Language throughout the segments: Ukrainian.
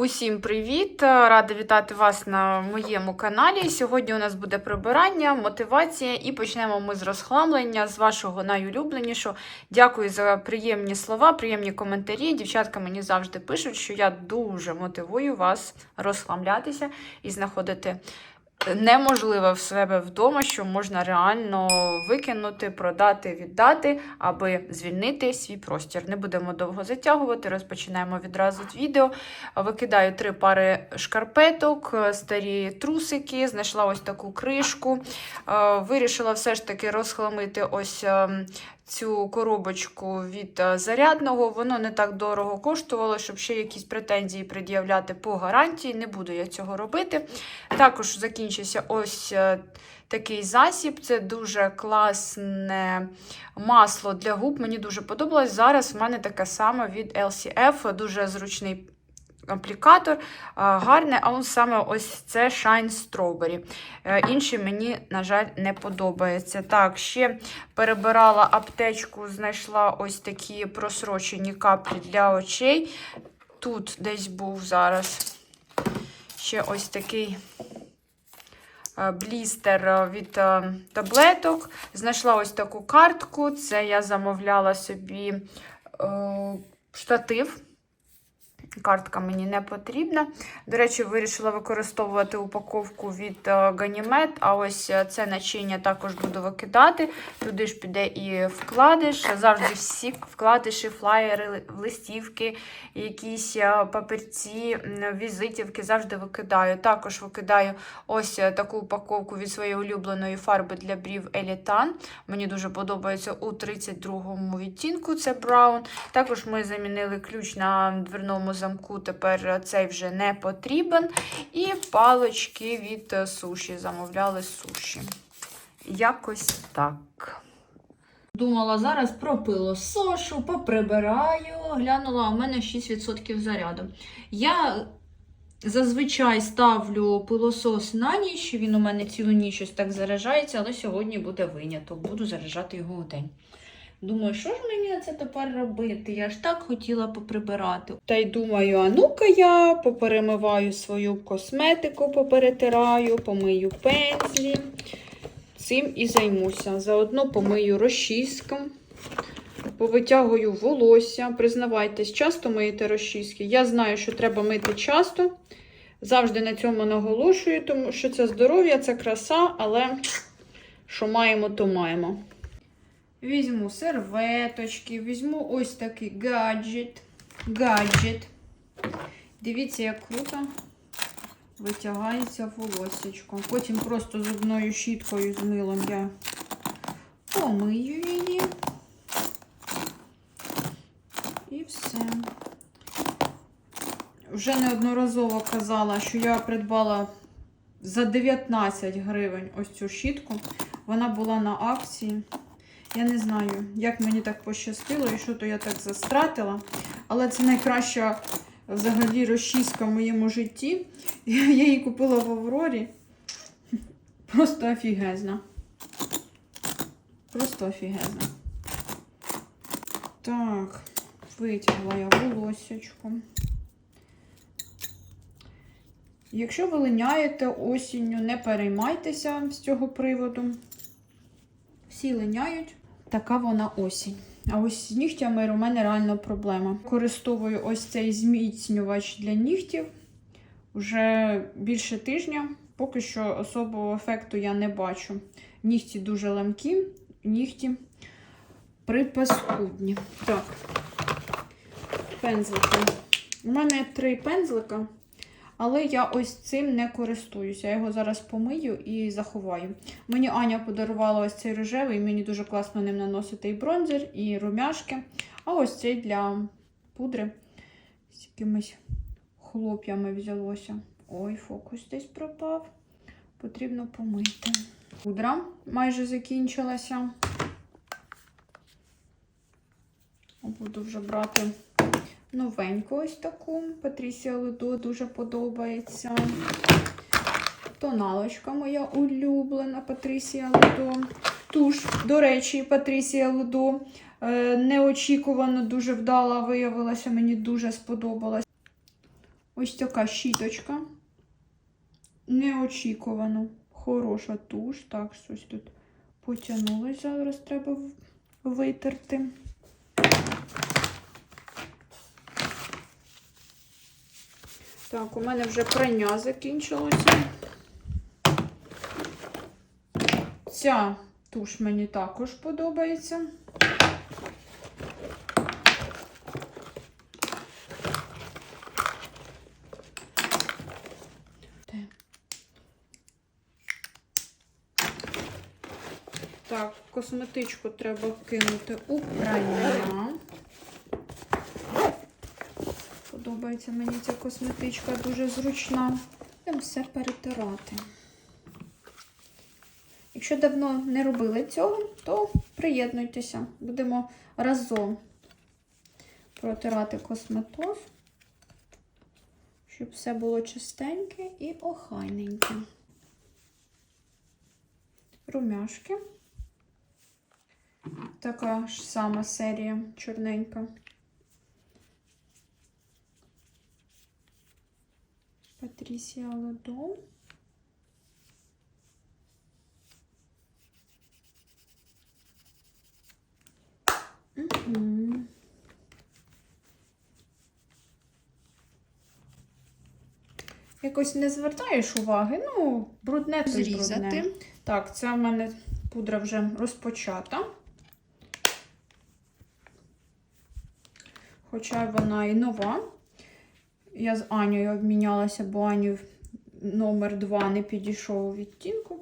Усім привіт! Рада вітати вас на моєму каналі. Сьогодні у нас буде прибирання, мотивація і почнемо ми з розхламлення з вашого найулюбленішого. Дякую за приємні слова, приємні коментарі. Дівчатка мені завжди пишуть, що я дуже мотивую вас розхламлятися і знаходити неможливе в себе вдома, що можна реально викинути, продати, віддати, аби звільнити свій простір. Не будемо довго затягувати, розпочинаємо відразу відео. Викидаю три пари шкарпеток, старі трусики, знайшла ось таку кришку. Е, Вирішила все ж таки розхламити ось ем, цю коробочку від е, зарядного. Воно не так дорого коштувало, щоб ще якісь претензії пред'являти по гарантії. Не буду я цього робити. Також закінчився ось е, такий засіб. Це дуже класне масло для губ. Мені дуже подобалось. Зараз в мене таке саме від LCF, дуже зручний. Аплікатор а, гарний, а ось саме ось це Shine Strawberry. Е, Інший мені, на жаль, не подобається. Так, ще перебирала аптечку, знайшла ось такі просрочені каплі для очей. Тут десь був зараз ще ось такий е, блістер е, від е, таблеток. Знайшла ось таку картку. Це я замовляла собі е, штатив. Картка мені не потрібна. До речі, вирішила використовувати упаковку від Ganymede, а ось е, це начиння також буду викидати. Туди ж піде і вкладиш. Завжди всі вкладиші, флаєри, листівки, якісь е, папірці, візитівки завжди викидаю. Також викидаю ось е, таку упаковку від своєї улюбленої фарби для брів Елітан. Мені дуже подобається у 32-му відтінку, це браун. Також ми замінили ключ на дверному замку, тепер цей вже не потрібен. І палочки від е, суші. Замовляли суші. Якось так. Думала зараз про пилосошу, поприбираю. Глянула, у мене 6% заряду. Я зазвичай ставлю пилосос на ніч. Він у мене цілу ніч ось так заряджається, але сьогодні буде виняток. Буду заряджати його у день. Думаю, що ж мені це тепер робити? Я ж так хотіла поприбирати. Та й думаю, а ну-ка я поперемиваю свою косметику, поперетираю, помию пензлі. Цим і займуся. Заодно помию розчіском, повитягую волосся. Признавайтесь, часто миєте розчіски. Я знаю, що треба мити часто. Завжди на цьому наголошую, тому що це здоров'я, це краса, але що маємо, то маємо. Візьму серветочки, візьму ось такий гаджет. Гаджет. Дивіться, як круто витягається волосечко. Потім просто зубною щіткою з милом я помию її. І все. Вже неодноразово казала, що я придбала за 19 гривень ось цю щітку. Вона була на акції. Я не знаю, як мені так пощастило і що то я так застратила. Але це найкраща взагалі розчіска в моєму житті. Я її купила в Аврорі. Просто офігезна. Просто офігезна. Так, витягла я волосечку. Якщо ви линяєте осінню, не переймайтеся з цього приводу. Всі линяють. Така вона осінь. А ось з нігтями у мене реально проблема. Користовую ось цей зміцнювач для нігтів вже більше тижня. Поки що особого ефекту я не бачу. Нігті дуже ламкі, нігті припаскудні. Так, пензлики. У мене три пензлика. Але я ось цим не користуюся. Я його зараз помию і заховаю. Мені Аня подарувала ось цей рожевий, мені дуже класно ним наносити і бронзер, і румяшки. А ось цей для пудри з якимись хлоп'ями взялося. Ой, фокус десь пропав. Потрібно помити. Пудра майже закінчилася. Буду вже брати новеньку ось таку. Патрісія Ледо дуже подобається. Тоналочка моя улюблена Патрісія Ледо. Туш, до речі, Патрісія Ледо. Е, неочікувано дуже вдала виявилася, мені дуже сподобалась. Ось така щіточка. Неочікувано. Хороша туш. Так, щось тут потягнулося. Зараз треба витерти. Так, у мене вже прання закінчилося. Ця туш мені також подобається. Так, косметичку треба кинути у прання. Подобається мені ця косметичка, дуже зручна. Будемо все перетирати. Якщо давно не робили цього, то приєднуйтеся. Будемо разом протирати косметоз, щоб все було чистеньке і охайненьке. Румяшки. Така ж сама серія чорненька. Патрісія. Мгм. Якось не звертаєш уваги, ну, брудне то брудне. Так, це в мене пудра вже розпочата. Хоча вона і нова. Я з Анею обмінялася, бо Аню номер 2 не підійшов у відтінку.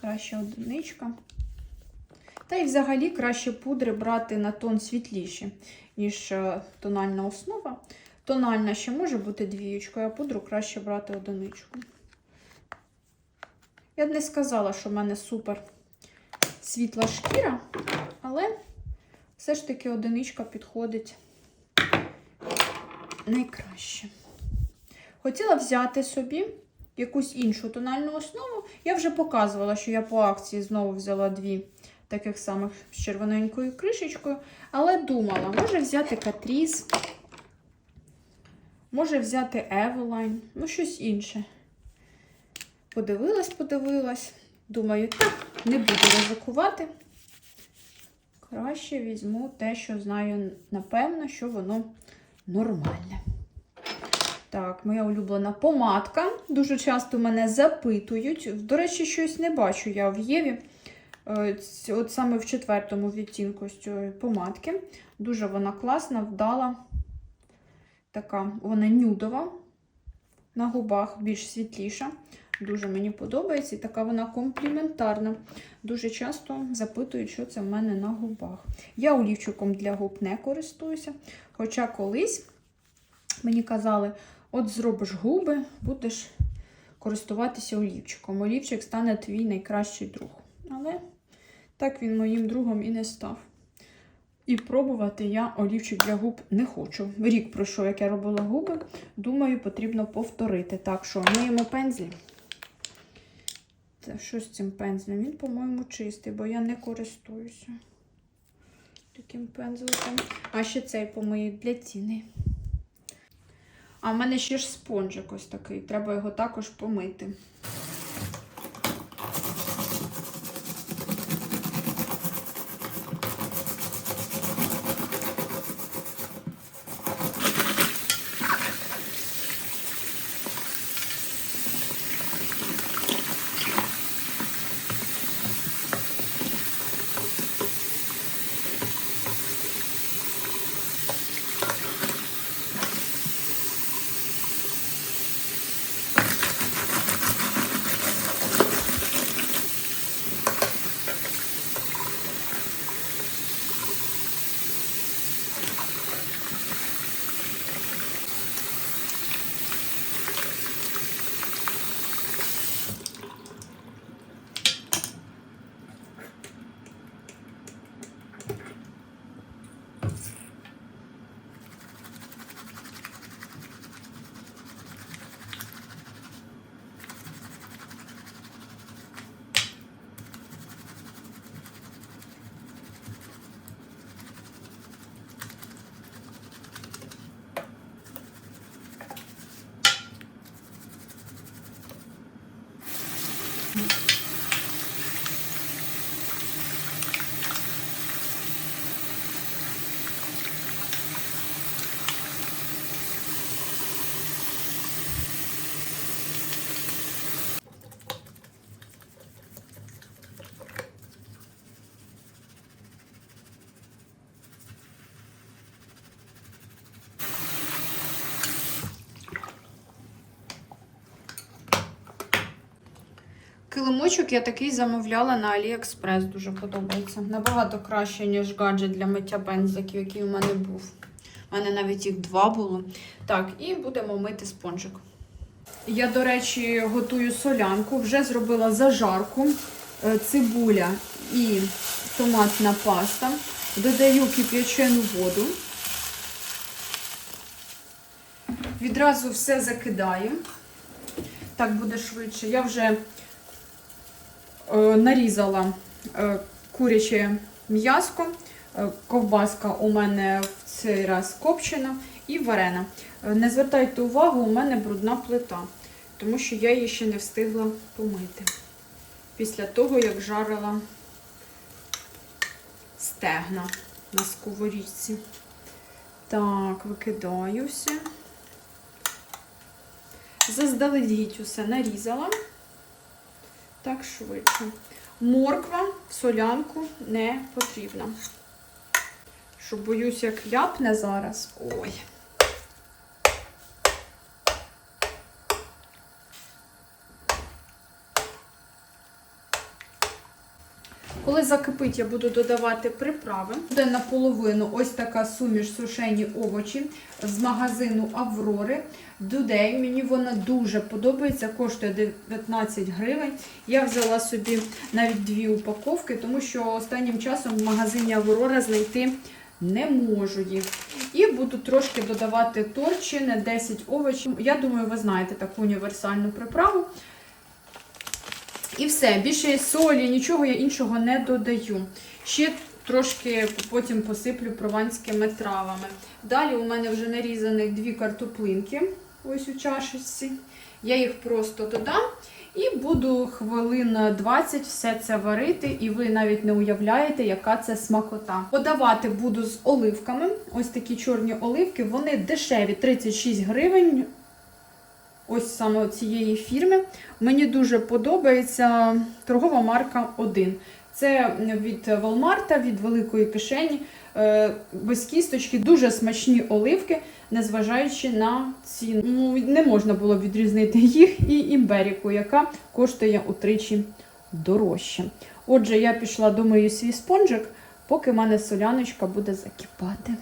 Краще одиничка. Та й взагалі краще пудри брати на тон світліші, ніж е, тональна основа. Тональна ще може бути двієчкою, а пудру краще брати одиничку. Я б не сказала, що в мене супер світла шкіра, але все ж таки одиничка підходить найкраще. Хотіла взяти собі якусь іншу тональну основу. Я вже показувала, що я по акції знову взяла дві таких самих з червоненькою кришечкою, але думала, може взяти Catrice, може взяти Eveline, ну щось інше. Подивилась, подивилась. Думаю, так, не буду ризикувати. Краще візьму те, що знаю, напевно, що воно нормальне. Так, моя улюблена помадка. Дуже часто мене запитують. До речі, щось не бачу я в Єві. Е, От саме в четвертому відтінку з цієї помадки. Дуже вона класна, вдала. Така, вона нюдова. На губах більш світліша. Дуже мені подобається. І така вона компліментарна. Дуже часто запитують, що це в мене на губах. Я олівчиком для губ не користуюся. Хоча колись мені казали, от зробиш губи, будеш користуватися олівчиком. Олівчик стане твій найкращий друг. Але так він моїм другом і не став. І пробувати я олівчик для губ не хочу. Рік пройшов, як я робила губи. Думаю, потрібно повторити. Так що миємо пензлі. Що з цим пензлем? Він, по-моєму, чистий, бо я не користуюся таким пензликом. А ще цей помию для ціни. А в мене ще ж спонжик ось такий. Треба його також помити. Килимочок я такий замовляла на AliExpress, дуже подобається. Набагато краще, ніж гаджет для миття пензликів, який у мене був. У мене навіть їх два було. Так, і будемо мити спонжик. Я, до речі, готую солянку, вже зробила зажарку, е, цибуля і томатна паста. Додаю кип'ячену воду. Відразу все закидаю. Так буде швидше. Я вже нарізала е, куряче м'яско. Е, ковбаска у мене в цей раз копчена і варена. Е, Не звертайте увагу, у мене брудна плита, тому що я її ще не встигла помити. Після того, як жарила стегна на сковорідці. Так, викидаю все. Заздалегідь усе нарізала. Так швидше. Морква в солянку не потрібна. Що боюсь, як ляпне зараз. Ой. Коли закипить, я буду додавати приправи. Буде наполовину ось така суміш сушені овочі з магазину Аврори. Дудей. Мені вона дуже подобається, коштує 19 гривень. Я взяла собі навіть дві упаковки, тому що останнім часом в магазині Аврора знайти не можу їх. І буду трошки додавати торчини, 10 овочів. Я думаю, ви знаєте таку універсальну приправу. І все, більше солі, нічого я іншого не додаю. Ще трошки потім посиплю прованськими травами. Далі у мене вже нарізаних дві картоплинки, ось у чашечці. Я їх просто додам і буду хвилин 20 все це варити, і ви навіть не уявляєте, яка це смакота. Подавати буду з оливками. Ось такі чорні оливки, вони дешеві 36 гривень. Ось саме цієї фірми. Мені дуже подобається торгова марка 1. Це від Walmart, від великої кишені, е, без кісточки, дуже смачні оливки, незважаючи на ціну. Ну, не можна було відрізнити їх і імберіку, яка коштує утричі дорожче. Отже, я пішла домию свій спонжик, поки в мене соляночка буде закипати.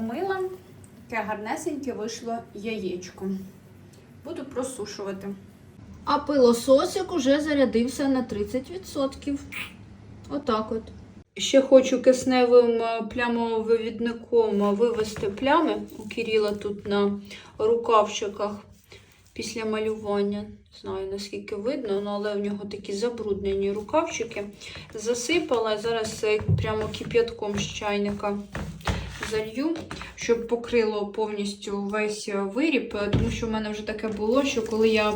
Помила, таке гарнесеньке вийшло яєчко. Буду просушувати. А пилососик уже зарядився на 30%. Отак от. Ще хочу кисневим е, плямовивідником вивести плями. У Кирила тут на рукавчиках після малювання. Не знаю, наскільки видно, ну, але в нього такі забруднені рукавчики. Засипала, зараз е, прямо кип'ятком з чайника залью, щоб покрило повністю весь виріб, е, тому що в мене вже таке було, що коли я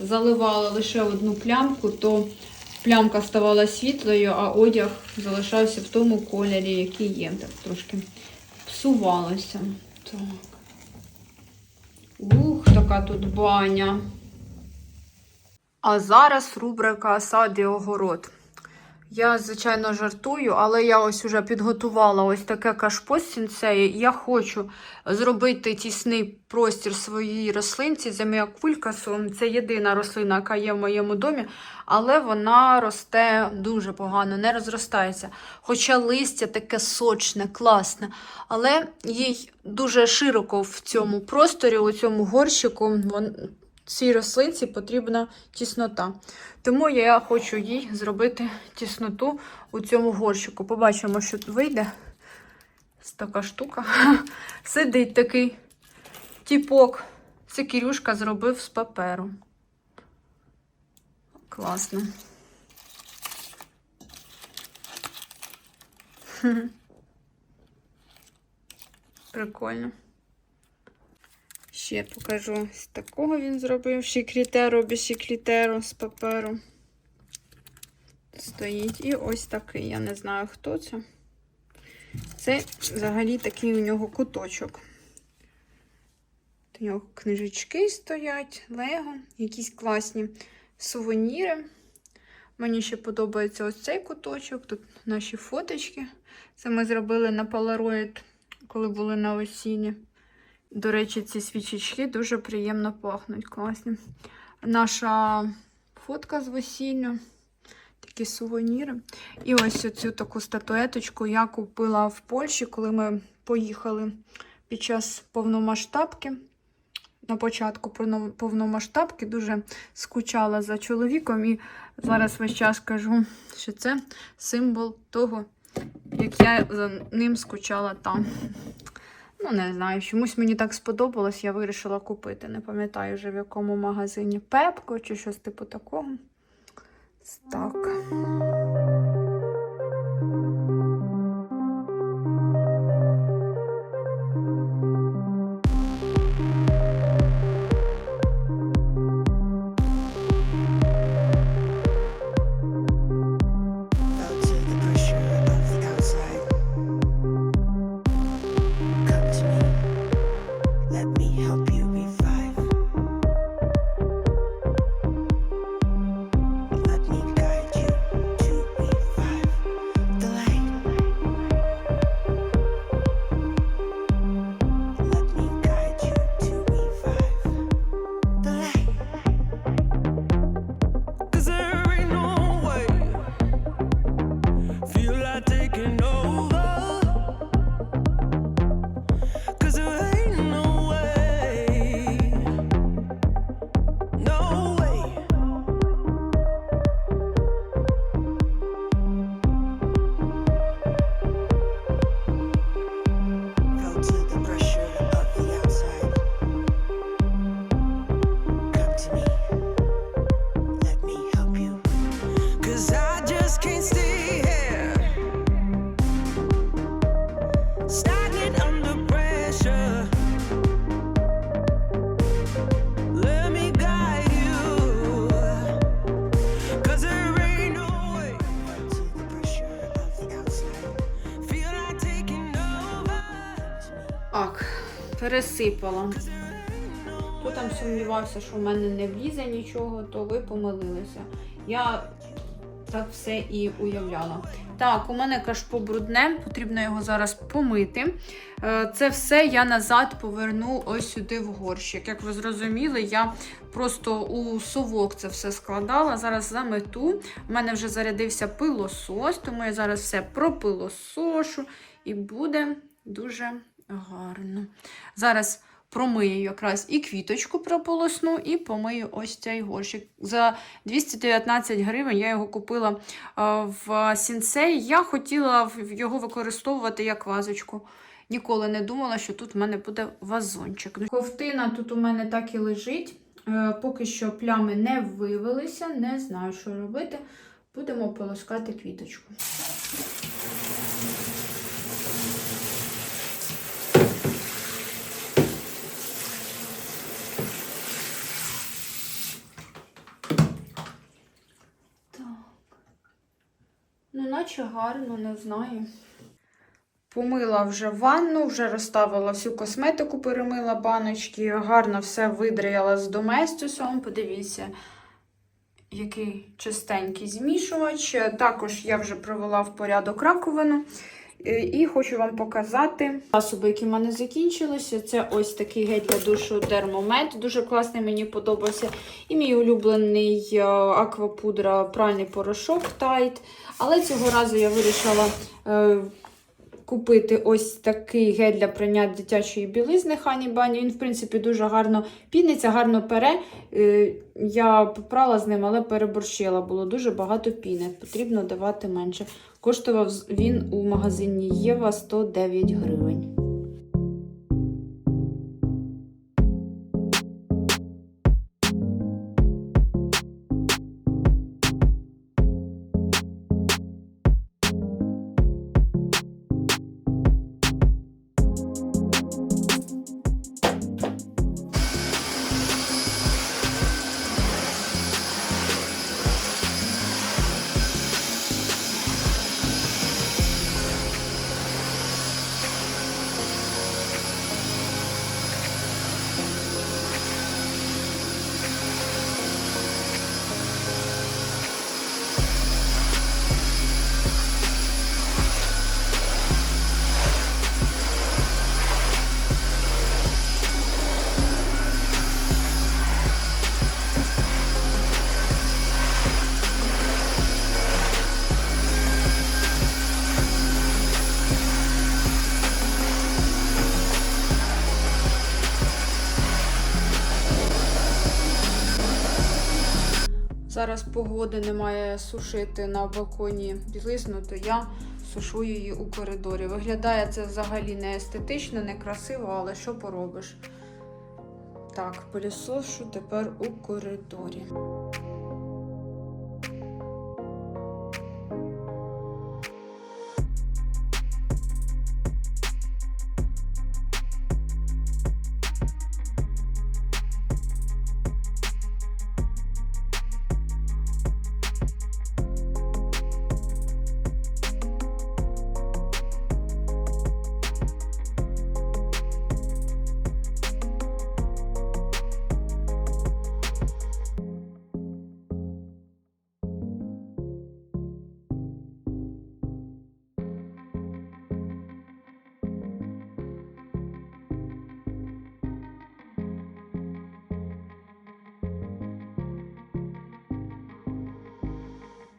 заливала лише одну плямку, то плямка ставала світлою, а одяг залишався в тому кольорі, який є. Так трошки псувалося. Так. Ух, така тут баня. А зараз рубрика сад і огород. Я, звичайно, жартую, але я ось уже підготувала ось таке кашпо з сінцеї. Я хочу зробити тісний простір своїй рослинці земіакулькасу. Це єдина рослина, яка є в моєму домі, але вона росте дуже погано, не розростається. Хоча листя таке сочне, класне. Але їй дуже широко в цьому просторі, у цьому горщику, вон, цій рослинці потрібна тіснота. Тому я хочу їй зробити тісноту у цьому горщику. Побачимо, що вийде. Ось така штука. Сидить такий тіпок. Це Кирюшка зробив з паперу. Класно. Прикольно. Ще покажу з такого він зробив шіклітеро без шіклітеро з паперу. Стоїть. І ось такий. Я не знаю, хто це. Це взагалі такий у нього куточок. У нього книжечки стоять, лего, якісь класні сувеніри. Мені ще подобається ось цей куточок. Тут наші фоточки. Це ми зробили на Polaroid, коли були на осінні. До речі, ці свічечки дуже приємно пахнуть, класні. Наша фотка з весілля, такі сувеніри. І ось цю таку статуеточку я купила в Польщі, коли ми поїхали під час повномасштабки. На початку повномасштабки дуже скучала за чоловіком, і зараз весь час кажу, що це символ того, як я за ним скучала там. Ну, не знаю, чомусь мені так сподобалось, я вирішила купити. Не пам'ятаю вже в якому магазині Пепко чи щось типу такого. Так. Пересипала. Хто там сумнівався, що в мене не влізе нічого, то ви помилилися. Я так все і уявляла. Так, у мене кашпо брудне, потрібно його зараз помити. Е, Це все я назад поверну ось сюди в горщик. Як ви зрозуміли, я просто у совок це все складала. Зараз замету. У мене вже зарядився пилосос, тому я зараз все пропилосошу і буде дуже гарно. Зараз промию якраз і квіточку прополосну, і помию ось цей горщик. За 219 гривень я його купила е, в сінсей. Я хотіла його використовувати як вазочку. Ніколи не думала, що тут в мене буде вазончик. Ну, Ковтина тут у мене так і лежить. Е, Поки що плями не вивелися, не знаю, що робити. Будемо полоскати квіточку. Ну, наче гарно, не знаю. Помила вже ванну, вже розставила всю косметику, перемила баночки, гарно все видріяла з доместюсом. Подивіться, який чистенький змішувач. Також я вже провела в порядок раковину. Е, І хочу вам показати засоби, які в мене закінчилися. Це ось такий гель для душу Dermomed. Дуже класний, мені подобався. І мій улюблений е, аквапудра пральний порошок Tide. Але цього разу я вирішила е, купити ось такий гель для прання дитячої білизни Хані Бані. Він, в принципі, дуже гарно піниться, гарно пере. Е, Я попрала з ним, але переборщила. Було дуже багато піни. Потрібно давати менше. Коштував він у магазині Єва 109 гривень. Зараз погоди немає сушити на балконі білизну, то я сушу її у коридорі. Виглядає це взагалі не естетично, не красиво, але що поробиш? Так, пилісошу тепер у коридорі.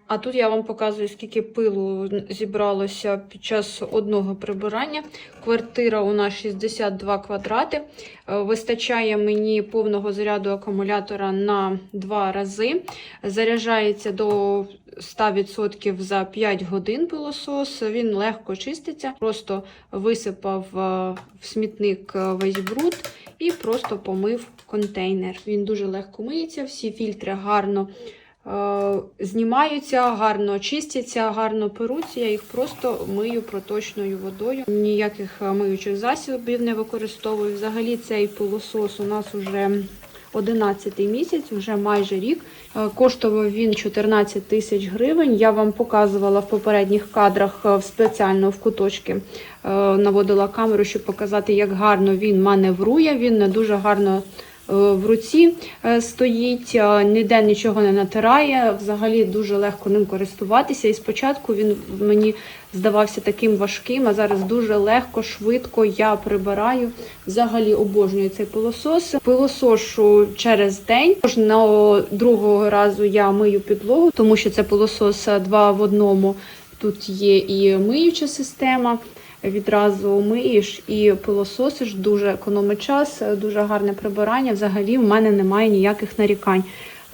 А тут я вам показую, скільки пилу зібралося під час одного прибирання. Квартира у нас 62 квадрати. Е, Вистачає мені повного заряду акумулятора на два рази. Заряджається до 100% за 5 годин пилосос. Він легко чиститься. Просто висипав е, в смітник е, весь бруд і просто помив контейнер. Він дуже легко миється, всі фільтри гарно знімаються, гарно чистяться, гарно перуться. Я їх просто мию проточною водою. Ніяких е, миючих засобів не використовую. Взагалі цей пилосос у нас уже 11 місяць, вже майже рік. Е, Коштував він 14 тисяч гривень. Я вам показувала в попередніх кадрах е, спеціально в куточки е, наводила камеру, щоб показати, як гарно він маневрує. Він не дуже гарно е, в руці е, стоїть, е, ніде нічого не натирає. Взагалі дуже легко ним користуватися. І спочатку він мені здавався таким важким, а зараз дуже легко, швидко я прибираю. Взагалі обожнюю цей пилосос. Пилосошу через день. Кожного другого разу я мию підлогу, тому що це пилосос е, два в одному. Тут є і миюча система. Відразу миєш і пилососиш, дуже економить час, дуже гарне прибирання. Взагалі в мене немає ніяких нарікань.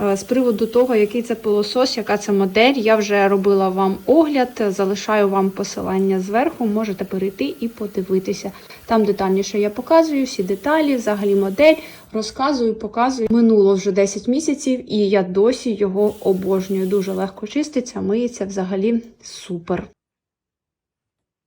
Е, З приводу того, який це пилосос, яка це модель, я вже робила вам огляд, залишаю вам посилання зверху, можете перейти і подивитися. Там детальніше я показую всі деталі, взагалі модель, розказую, показую. Минуло вже 10 місяців, і я досі його обожнюю. Дуже легко чиститься, миється взагалі супер.